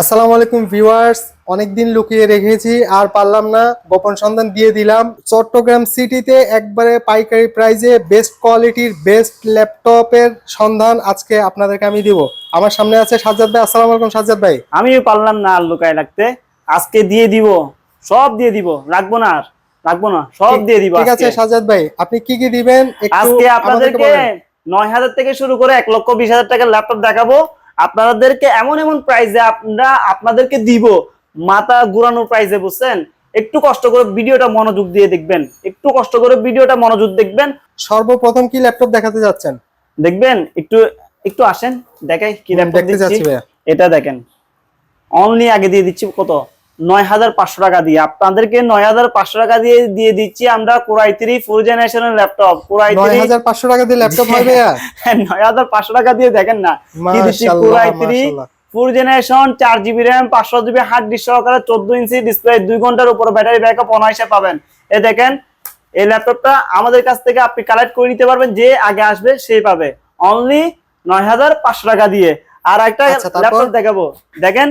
আসসালামু আলাইকুম ভিউয়ার্স অনেকদিন লুকিয়ে রেখেছি আর পারলাম না গোপন সন্ধান দিয়ে দিলাম। চট্টগ্রাম সিটিতে একবারে পাইকারি প্রাইজে বেস্ট কোয়ালিটির বেস্ট ল্যাপটপের সন্ধান আজকে আপনাদেরকে আমি দিব। আমার সামনে আছে সাজ্জাদ ভাই আসসালামু আলাইকুম সাজ্জাদ ভাই। আমি পারলাম না আর লুকায় রাখতে। আজকে দিয়ে দিব সব দিয়ে দিব রাখব না আর রাখব না সব দিয়ে দিব ঠিক আছে। সাজ্জাদ ভাই আপনি কি কি দিবেন? আজকে আপনাদেরকে নয় হাজার থেকে শুরু করে এক লক্ষ বিশ হাজার টাকার ল্যাপটপ দেখাবো। আপনাদেরকে এমন এমন প্রাইজে আমরা আপনাদেরকে দিব মাথা ঘুরানোর প্রাইজে বুঝছেন? একটু কষ্ট করে ভিডিওটা মনোযোগ দিয়ে দেখবেন একটু কষ্ট করে ভিডিওটা মনোযোগ দেখবেন। সর্বপ্রথম কি ল্যাপটপ দেখাতে যাচ্ছেন? দেখবেন একটু একটু আসেন দেখাই কি ল্যাপটপ দেখতে যাচ্ছি এটা দেখেন অনলি আগে দিয়ে দিচ্ছি কত? নয় হাজার পাঁচশো টাকা দিয়ে। আপনাদেরকে নয় হাজার পাঁচশো টাকা দিয়ে দিয়ে দিচ্ছি আমরা কোরাই থ্রি ফোর জেনারেশনের ল্যাপটপ। কোরাই থ্রি হাজার পাঁচশো টাকা দিয়ে ল্যাপটপ হয় ভাইয়া? নয় হাজার পাঁচশো টাকা দিয়ে দেখেন না। Core i three four generation চার জিবি র্যাম পাঁচশো জিবি হার্ড ডিস্ক সহকারে চোদ্দ ইঞ্চি ডিসপ্লে দুই ঘণ্টার উপর ব্যাটারি ব্যাকআপ অনায়াসে পাবেন। এ দেখেন এই ল্যাপটপটা আমাদের কাছ থেকে আপনি কালেক্ট করে নিতে পারবেন যে আগে আসবে সেই পাবে। অনলি নয় হাজার পাঁচশো টাকা দিয়ে। আর একটা আচ্ছা, ল্যাপটপ দেখাবো। দেখেন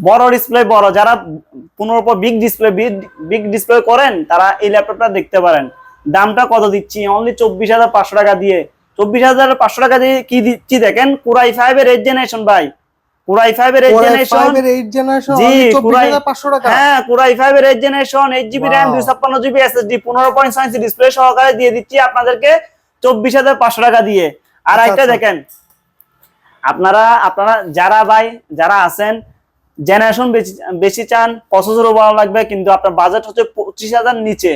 বড় ডিসপ্লে বড়। যারা পনেরো পর বিগ ডিসপ্লে বিগ ডিসপ্লে করেন তারা এই ল্যাপটপটা দেখতে পারেন। দামটা কত দিচ্ছি? অনলি চব্বিশ হাজার পাঁচশো টাকা দিয়ে। চব্বিশ হাজার পাঁচশো টাকা দিয়ে কি দিচ্ছি দেখেন? কুরাই ফাইভ এর এইট জেনারেশন ভাই। কুরাই ফাইভ এর এইট জেনারেশন i5 এর 8 generation G, only Core i- 24,500 টাকা। হ্যাঁ কুরাই ফাইভ এর eight generation eight GB RAM দুই ছাপ্পান্ন জিবি এসএসডি পনেরো পয়েন্ট ছয় ডিসপ্লে সহকারে দিয়ে দিচ্ছি আপনাদেরকে চব্বিশ হাজার পাঁচশো টাকা দিয়ে। আর আচ্ছা, একটা আচ্ছা। দেখেন আপনারা আপনারা যারা ভাই যারা আছেন জেনারেশন বেশি বেশি চান প্রসেসরও ভালো লাগবে কিন্তু আপনার বাজেট হচ্ছে পঁচিশ হাজার নিচে।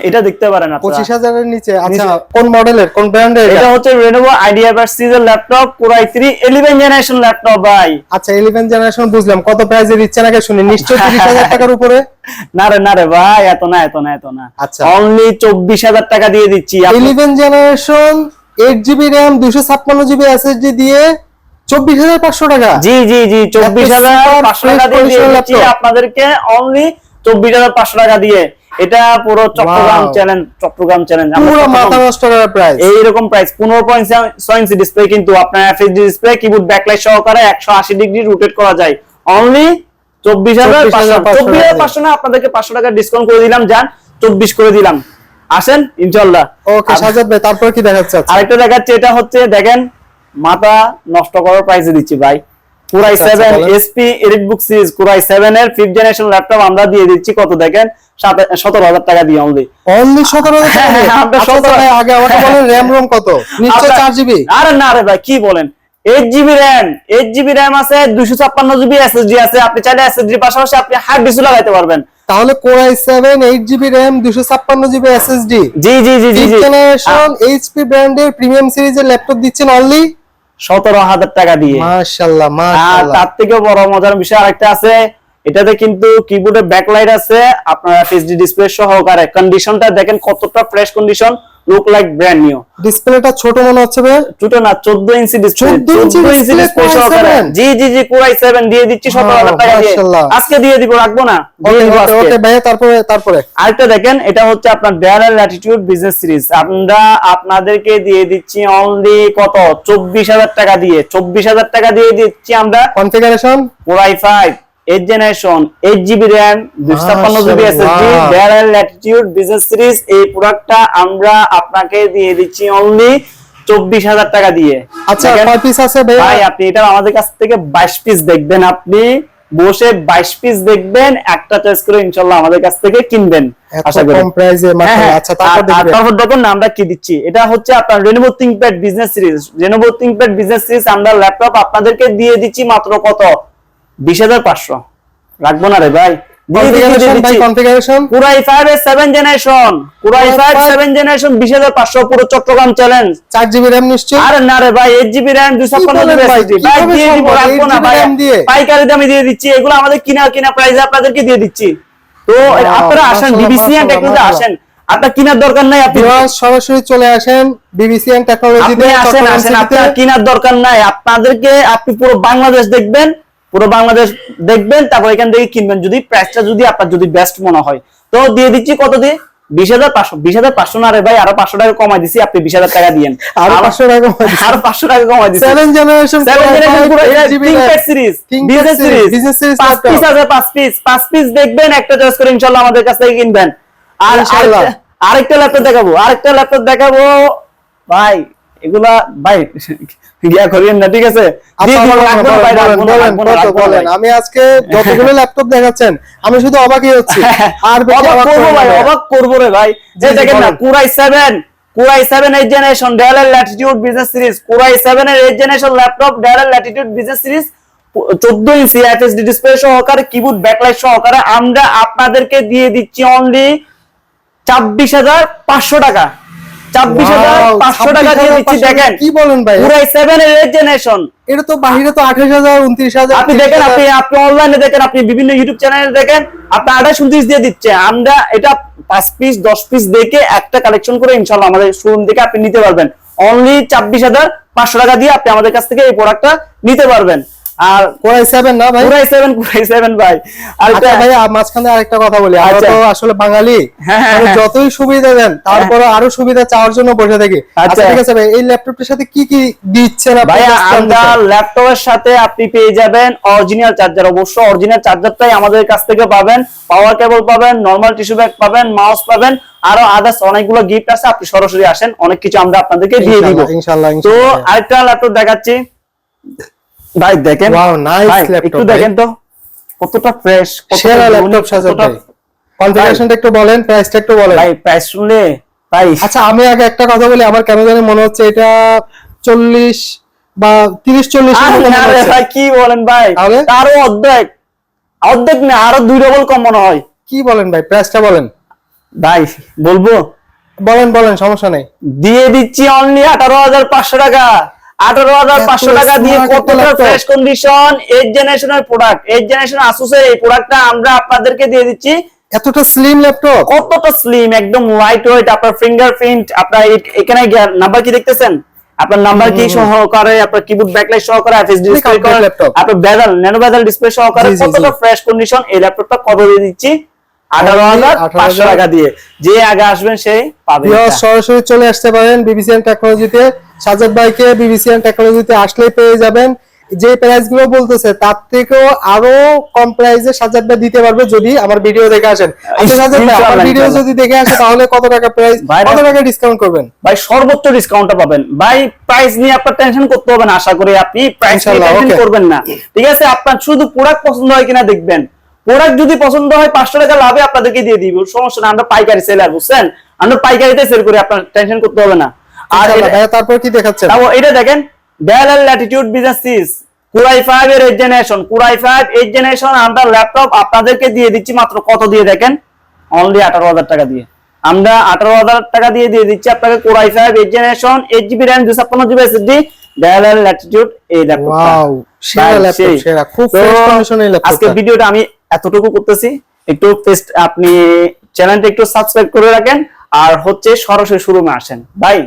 এটা দেখতে পারেন। পঁচিশ হাজারের নিচে আচ্ছা কোন মডেলের কোন ব্র্যান্ডের এটা হচ্ছে রেনোভো আইডিয়া বাস সিরিজের laptop core i three eleven generation laptop ভাই। আচ্ছা ইলেভেন জেনারেশন বুঝলাম। কত প্রাইজে দিচ্ছেন আগে শুনি নিশ্চয় তিরিশ হাজার টাকার উপরে? না রে না রে ভাই এত না এত না এত না। আচ্ছা। অনলি চব্বিশ হাজার টাকা দিয়ে দিচ্ছি। আপনি- eleven generation eight GB RAM দুশো ছাপ্পান্ন জিবি এসএসডি দিয়ে চব্বিশ হাজার পাঁচশো টাকা। জি জি জি চব্বিশ হাজার পাঁচশো টাকা দিয়ে আপনাদেরকে অনলি চব্বিশ হাজার পাঁচশো টাকা দিয়ে। এটা পুরো চট্টগ্রাম. চ্যালেঞ্জ চট্টগ্রাম চ্যালেঞ্জ পুরো মাথা নষ্ট করার প্রাইস এইরকম প্রাইস পনেরো পয়েন্ট ছয় ইঞ্চি ডিসপ্লে কিন্তু আপনার এফএসডি ডিসপ্লে কিবোর্ড ব্যাকলাইট সহকারে একশো আশি ডিগ্রি রোটেট করা যায়। অনলি চব্বিশ হাজার 24,500 চব্বিশ হাজার পাঁচশো না আপনাদেরকে পাঁচশো টাকা ডিসকাউন্ট করে দিলাম যান চব্বিশ করে দিলাম। আসেন ইনশাল্লাহ ওকে সাজাদ ভাই তারপরে কি দেখাচ্ছে আরেকটা দেখাচ্ছে এটা হচ্ছে দেখেন মাথা নষ্ট করার প্রাইসে দিচ্ছি ভাই। Core i seven HP EliteBook series core i seven এর ফিফথ জেনারেশন ল্যাপটপ আমরা দিয়ে দিচ্ছি কত দেখেন? সতেরো হাজার টাকা দিয়ে অনলি অনলি সতেরো হাজার টাকা দিয়ে? হ্যাঁ, আচ্ছা, 17 ভাই, আগে আমাকে বলেন র্যাম রোম কত? নিশ্চয় চার জিবি আরে না রে ভাই কি বলেন? Eight GB RAM eight GB RAM আছে দুইশো ছাপ্পান্ন জিবি এসএসডি আছে আপনি চাইলে এসএসডি পাশাপাশি আপনি হার্ড ডিস্ক লাগাইতে পারবেন। তাহলে core i seven eight GB RAM দুশো ছাপ্পান্ন জিবি এসএসডি জি জি জি জি জি। জেনারেশন এইচপি ব্র্যান্ডের প্রিমিয়াম সিরিজের ল্যাপটপ দিচ্ছেন অনলি সতেরো হাজার টাকা দিয়ে। তার থেকে বড় মজার বিষয় আরেকটা আছে এটাতে কিন্তু কিবোর্ডে ব্যাকলাইট আছে আপনার এসডি ডিসপ্লে সহকারে কন্ডিশনটা দেখেন কতটা fresh condition look like brand new ডিসপ্লেটা ছোট মনে হচ্ছে ছোট না 14 ইঞ্চি ডিসপ্লে 14 ইঞ্চি ডিসপ্লে সহকারে জি জি জি কোরাই 7 দিয়ে দিচ্ছি 17000 টাকা দিয়ে। আজকে দিয়ে দিব রাখব না ওকে ভাই তারপরে তারপরে। আরেকটা দেখেন এটা হচ্ছে আপনার ডেয়ার ল্যাটিটিউড বিজনেস সিরিজ আমরা আপনাদেরকে দিয়ে দিচ্ছি অনলি কত? চব্বিশ হাজার টাকা দিয়ে। চব্বিশ হাজার টাকা দিয়ে দিচ্ছি আমরা configuration core i five eight generation eight GB RAM দুশো ছাপ্পান্ন জিবি এসএসডি মাশাআল্লাহ। ডেয়ার ল্যাটিটিউড বিজনেস সিরিজ এই প্রোডাক্টটা আমরা আপনাকে দিয়ে দিচ্ছি অনলি চব্বিশ হাজার টাকা দিয়ে। আচ্ছা কয় পিস আছে ভাই আপনি এটা আমাদের কাছ থেকে বাইশ পিস দেখবেন আপনি বসে বাইশ পিস দেখবেন একটা চয়েস করে ইনশাল্লাহ আমাদের কাছ থেকে কিনবেন আশা করি। কম প্রাইসে হ্যাঁ, হ্যাঁ। আচ্ছা তারপর দেখুন আমরা কি দিচ্ছি। এটা হচ্ছে আপনার Lenovo ThinkPad business series Lenovo ThinkPad business series আমরা ল্যাপটপ আপনাদেরকে দিয়ে দিচ্ছি মাত্র কত? বিশ হাজার পাঁচশো। রাখব না রে ভাই। দিয়ে দিচ্ছি, দিয়ে কনফিগারেশন ভাই? দিচ্ছি। কনফিগারেশন কুরাই ফাইভ এর seven generation core i five seven generation বিশ হাজার পাঁচশো পুরো চট্টগ্রাম চ্যালেঞ্জ চার জিবি র্যাম নিশ্চয় আরে না রে ভাই এইট জিবি র্যাম দুশো ছাপ্পান্ন বলেন জিবি ভাই? SSD ভাই কীভাবে দিয়ে দিব সম্ভব? রাখব না 8 GB ভাই। RAM দিয়ে? পাইকারি দামে দিয়ে দিচ্ছি। এগুলো আমাদের কিনা কিনা প্রাইসে আপনাদেরকে দিয়ে দিচ্ছি। তো আপনারা আসেন টেকনোলজি আসেন। আপনার কিনার দরকার নাই আপনি সরাসরি চলে আসেন টেকনোলজিতে আসেন আসেন আপনার কিনার দরকার নাই। আপনাদেরকে আপনি পুরো বাংলাদেশ দেখবেন। পুরো বাংলাদেশ দেখবেন তারপর এখান থেকে কিনবেন। যদি প্রাইসটা যদি আপনার যদি বেস্ট মনে হয়। তো দিয়ে দিচ্ছি কত দিয়ে? বিশ হাজার পাঁচশো। বিশ হাজার পাঁচশো না রে ভাই আরও পাঁচশো টাকা কমাই দিছি আপনি বিশ হাজার টাকা দিয়েন। আরও পাঁচশো টাকা আরও পাঁচশো টাকা কমাই দিছি। সেভেন জেনারেশন Seven generation পুরো এটা ThinkPad series, business series, business series পাঁচ পিস আছে পাঁচ পিস পাঁচ পিস দেখবেন একটা চয়েস করে ইনশাল্লাহ আমাদের কাছ থেকে কিনবেন। আর আরেকটা ল্যাপটপ দেখাবো আরেকটা ল্যাপটপ দেখাবো। ভাই এগুলা ভাই না ঠিক আছে। আমি আজকে যতগুলো ল্যাপটপ দেখাচ্ছেন আমি শুধু অবাকই হচ্ছি। আর অবাক করব ভাই অবাক করব রে ভাই। এই দেখেন না core i seven core i seven eight generation ডেলের Latitude business series core i seven এর এইট জেনারেশন ল্যাপটপ ডেলের ল্যাটিটিউড বিজনেস সিরিজ চোদ্দ ইঞ্চি এফএসডি ডিসপ্লে সহকারে কিবোর্ড ব্যাকলাইট সহকারে আমরা আপনাদেরকে দিয়ে দিচ্ছি অনলি ছাব্বিশ হাজার পাঁচশো টাকা। ছাব্বিশ হাজার পাঁচশো টাকা দিয়ে দিচ্ছি দেখেন। কি বলেন ভাই? কুরাই সেভেন এইট জেনারেশন এটা তো বাহিরে তো আঠাশ হাজার উনত্রিশ হাজার আপনি দেখেন আপনি আপনি অনলাইনে দেখেন আপনি বিভিন্ন ইউটিউব চ্যানেলে দেখেন আপনি আঠাশ উনত্রিশ দিয়ে দিচ্ছে। আমরা এটা পাঁচ পিস দশ পিস দেখে একটা কালেকশন করে ইনশাল্লাহ আমাদের শোরুম থেকে আপনি নিতে পারবেন। অনলি ছাব্বিশ হাজার পাঁচশো টাকা দিয়ে আপনি আমাদের কাছ থেকে এই প্রোডাক্টটা নিতে পারবেন। আর কোরাই সেভেন না ভাই? কুরাই সেভেন কুরাই সেভেন ভাই। আর আচ্ছা এটা- ভাই আ- মাঝখানে আরেকটা কথা বলি। আমরা আচ্ছা। তো আসলে বাঙালি। হ্যাঁ, হ্যাঁ, হ্যাঁ। যতই সুবিধা দেন তারপরে আরও সুবিধা চাওয়ার জন্য বসে থাকি। আচ্ছা আচ্ছা। ঠিক আছে ভাই এই ল্যাপটপটার সাথে কি কি দিচ্ছেন আপনি? just আমরা ল্যাপটপের সাথে আপনি পেয়ে যাবেন অরিজিনাল চার্জার অবশ্য অরিজিনাল চার্জারটাই আমাদের কাছ থেকে পাবেন। পাওয়ার কেবল পাবেন নরমাল টিস্যু ব্যাগ পাবেন মাউস পাবেন আরও আদার্স অনেকগুলো গিফট আছে। আপনি সরাসরি আসেন অনেক কিছু আমরা আপনাদেরকে দিয়ে দিব। ইনশাআল্লাহ তো আরেকটা ল্যাপটপ দেখাচ্ছি। ভাই দেখেন। ওয়াও নাইস ল্যাপটপ একটু দেখেন তো। কতটা ফ্রেশ সেরা ল্যাপটপ ভাই। কনফিগারেশনটা একটু বলেন প্রাইসটা একটু বলেন। ভাই প্রাইস শুনলে ভাই আচ্ছা আমি আগে একটা কথা বলি আমার কেন জানি মনে হচ্ছে এটা চল্লিশ বা তিরিশ চল্লিশ আরে না রে ভাই কি বলেন ভাই? আরও? অর্ধেক। অর্ধেক না আরও দুই ডবল কম মনে হয়। কি বলেন ভাই প্রাইসটা বলেন। ভাই বলব? বলেন বলেন সমস্যা নেই। দিয়ে দিচ্ছি অনলি আঠারো হাজার পাঁচশো টাকা। আঠারো হাজার পাঁচশো টাকা দিয়ে smart কতটা ফ্রেশ কন্ডিশন এইট জেনারেশনের প্রোডাক্ট এইট জেনারেশন আসুসের এই প্রোডাক্টটা আমরা আপনাদেরকে দিয়ে দিচ্ছি। এতটা স্লিম ল্যাপটপ কতটা স্লিম একদম লাইট ওয়েট আপনার ফিঙ্গারপ্রিন্ট আপনার এখানে নাম্বার কি দেখতেছেন? আপনার নাম্বার কি সহকারে আপনার কিবোর্ড ব্যাকলাইট সহকারে ডিসপ্লে। আপনার বেদাল ন্যানো বেদাল ডিসপ্লে সহকারে কতটা ফ্রেশ কন্ডিশন এই ল্যাপটপটা কত দিয়ে দিচ্ছি? আঠারো হাজার পাঁচশো টাকা দিয়ে। যে আগে আসবেন সেই পাবেন সরাসরি চলে আসতে পারেন বিবিসিএন টেকনোলজিতে সাজাদ ভাইকে বিবিসিএন টেকনোলজিতে আসলেই পেয়ে যাবেন। যে প্রাইসগুলো বলতেছে তার থেকেও আরও কম প্রাইসে সাজাদ ভাই দিতে পারবে যদি আমার ভিডিও দেখে আসেন। আচ্ছা সাজাদ ভাই আমার ভিডিও যদি দেখে আসে তাহলে কত টাকা প্রাইস কত টাকা ডিসকাউন্ট করবেন? ভাই সর্বোচ্চ ডিসকাউন্টটা পাবেন। ভাই প্রাইস নিয়ে আপনার টেনশন করতে হবে না আশা করি আপনি প্রাইস নিয়ে টেনশন করবেন না। ঠিক আছে আপনার শুধু প্রোডাক্ট পছন্দ হয় কিনা দেখবেন। প্রোডাক্ট যদি পছন্দ হয় পাঁচশো টাকা লাভে আপনাদেরকে দিয়ে দিব। সমস্যা না আমরা পাইকারি সেলার বুঝছেন? আমরা পাইকারিতে সেল করি আপনার টেনশন করতে হবে না। আর ইনশাআল্লাহ, এটা- ভাইয়া, তারপর কি দেখাচ্ছেন? এটা দেখেন Dell Latitude business series core i five এর eight generation core i five eight generation আমরা ল্যাপটপ আপনাদেরকে দিয়ে দিচ্ছি মাত্র কত দিয়ে দেখেন? অনলি আঠারো হাজার টাকা দিয়ে। আমরা আঠারো হাজার টাকা দিয়ে দিয়ে দিচ্ছি আপনাকে core i five eight generation eight GB RAM দুশো ছাপ্পান্ন জিবি এসএসডি ডেল ল্যাটিটিউড এই ল্যাপটপ আজকে ভিডিওটা আমি এতটুকু করতেছি। একটু আপনি চ্যানেলটা একটু সাবস্ক্রাইব করে রাখেন। আর হচ্ছে সরাসরি শোরুমে আসেন। ভাই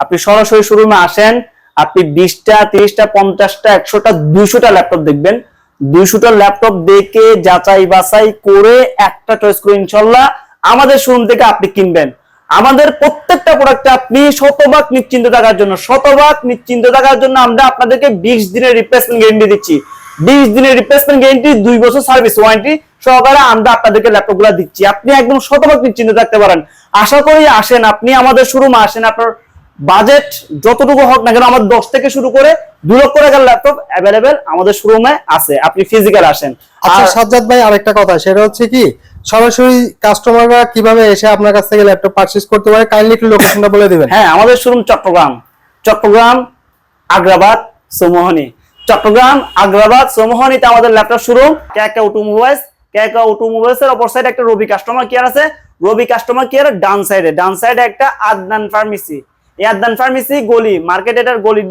আপনি সরাসরি শোরুমে আসেন, আপনি বিশটা, তিরিশটা, পঞ্চাশটা, একশোটা, দুইশোটা ল্যাপটপ দেখবেন। দুইশোটা ল্যাপটপ দেখে, যাচাই বাছাই করে একটা চয়েস করে ইনশাল্লাহ আমাদের শোরুম থেকে আপনি কিনবেন। আমাদের প্রত্যেকটা প্রোডাক্টে আপনি শতভাগ নিশ্চিন্ত থাকার জন্য, শতভাগ নিশ্চিন্ত থাকার জন্য আমরা আপনাদেরকে বিশ দিনের রিপ্লেসমেন্ট গ্যারেন্টি দিচ্ছি। বিশ দিনের রিপ্লেসমেন্ট গ্যারেন্টি দুই বছর সার্ভিস ওয়ারেন্টি সহকারে আমরা আপনাদেরকে ল্যাপটপগুলা দিচ্ছি। আপনি একদম শতভাগ নিশ্চিন্ত থাকতে পারেন। আশা করি আসেন, আপনি আমাদের শোরুমে আসেন, আপনার বাজেট যতটুকু হোক না কেন আমাদের দশ থেকে শুরু করে দু লক্ষ টাকার ল্যাপটপ অ্যাভেলেবেল আমাদের শোরুমে আছে। আপনি ফিজিক্যাল আসেন। আচ্ছা সাজ্জাদ ভাই আরেকটা কথা সেটা হচ্ছে কি সরাসরি কাস্টমাররা কীভাবে এসে আপনার কাছ থেকে ল্যাপটপ পারচেজ করতে পারে? কাইন্ডলি একটু লোকেশনটা বলে দিবেন। হ্যাঁ আমাদের শোরুম চট্টগ্রাম। চট্টগ্রাম আগ্রাবাদ সোমোহনী। চট্টগ্রাম আগ্রাবাদ সোমোহনীতে আমাদের ল্যাপটপ শোরুম ক্যাকা অটোমোবাইলস ক্যাকা অটোমোবাইলস এর অপর সাইডে একটা রবি কাস্টমার কেয়ার আছে। রবি কাস্টমার কেয়ার ডান সাইডে ডান সাইডে একটা আদনান ফার্মেসি এই আদনান ফার্মেসি গলি মার্কেট এটার গলি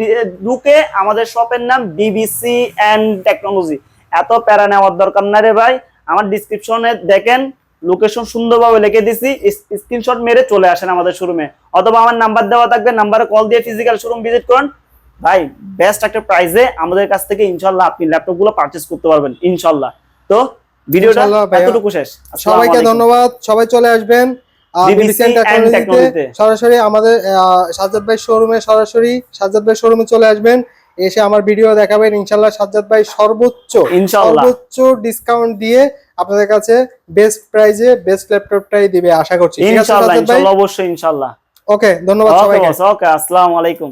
ঢুকে আমাদের শপের নাম বিবিসি এন্ড টেকনোলজি এত প্যারা নেওয়ার দরকার না রে ভাই। আমার ডিসক্রিপশনে দেখেন লোকেশন সুন্দরভাবে লিখে দিছি। স্ক্রিনশট মেরে চলে আসেন আমাদের শোরুমে অথবা আমার নাম্বার দেওয়া থাকবে নাম্বারে কল দিয়ে ফিজিক্যাল শোরুম ভিজিট করুন। ভাই বেস্ট একটা প্রাইসে আমাদের কাছ থেকে ইনশাল্লাহ আপনি ল্যাপটপগুলো পারচেস করতে পারবেন ইনশাল্লাহ। তো ভিডিওটা এতটুকু শেষ। সবাইকে ধন্যবাদ। সবাই চলে আসবেন। সরাসরি আমাদের সাজ্জাদ ভাই শোরুমে সরাসরি সাজ্জাদ ভাই শোরুমে চলে আসবেন। এসে আমার ভিডিও দেখাবেন। ইনশাল্লাহ সাজ্জাদ ভাই সর্বোচ্চ সর্বোচ্চ ডিসকাউন্ট দিয়ে আপনাদের কাছে বেস্ট প্রাইজে বেস্ট ল্যাপটপটাই দিবে আশা করছি। ইনশাআল্লাহ ইনশাল্লাহ অবশ্যই ইনশাল্লাহ ওকে ধন্যবাদ সবাইকে। ওকে আসসালামু আলাইকুম।